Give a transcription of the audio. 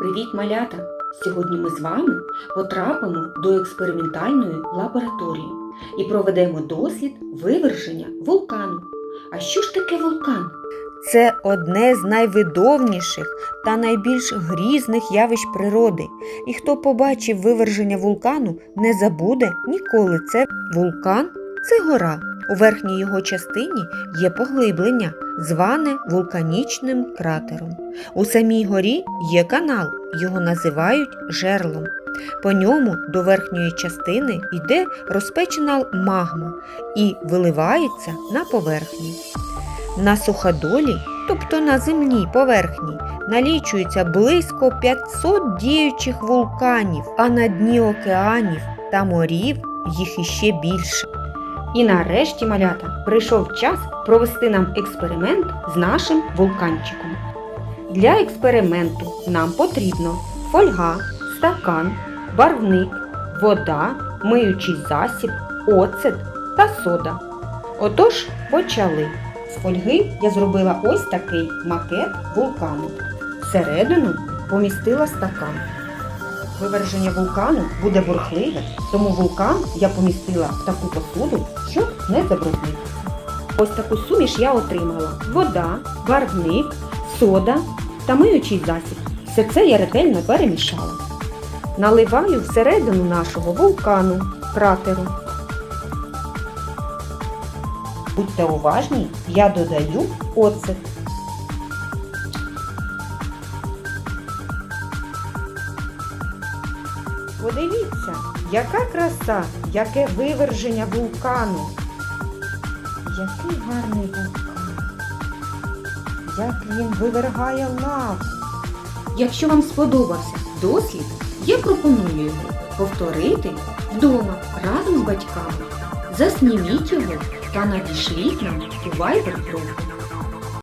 Привіт, малята! Сьогодні ми з вами потрапимо до експериментальної лабораторії і проведемо дослід виверження вулкану. А що ж таке вулкан? Це одне з найвидовніших та найбільш грізних явищ природи. І хто побачив виверження вулкану, не забуде ніколи. Це вулкан це гора. У верхній його частині є поглиблення, зване вулканічним кратером. У самій горі є канал, його називають жерлом. По ньому до верхньої частини йде розпечена магма і виливається на поверхню. На суходолі, тобто на земній поверхні, налічується близько 500 діючих вулканів, а на дні океанів та морів їх іще більше. І нарешті, малята, прийшов час провести нам експеримент з нашим вулканчиком. Для експерименту нам потрібно фольга, стакан, барвник, вода, миючий засіб, оцет та сода. Отож, почали. З фольги я зробила ось такий макет вулкану. Всередину помістила стакан. Виверження вулкану буде бурхливе, тому вулкан я помістила в таку посуду, щоб не забруднити. Ось таку суміш я отримала: вода, барвник, сода та миючий засіб. Все це я ретельно перемішала. Наливаю всередину нашого вулкану, кратеру. Будьте уважні, я додаю оцет. Подивіться, яка краса, яке виверження вулкану. Який гарний вулкан. Як він вивергає лаву. Якщо вам сподобався дослід, я пропоную його повторити вдома разом з батьками. Засніміть його та надішліть нам у Viber групу.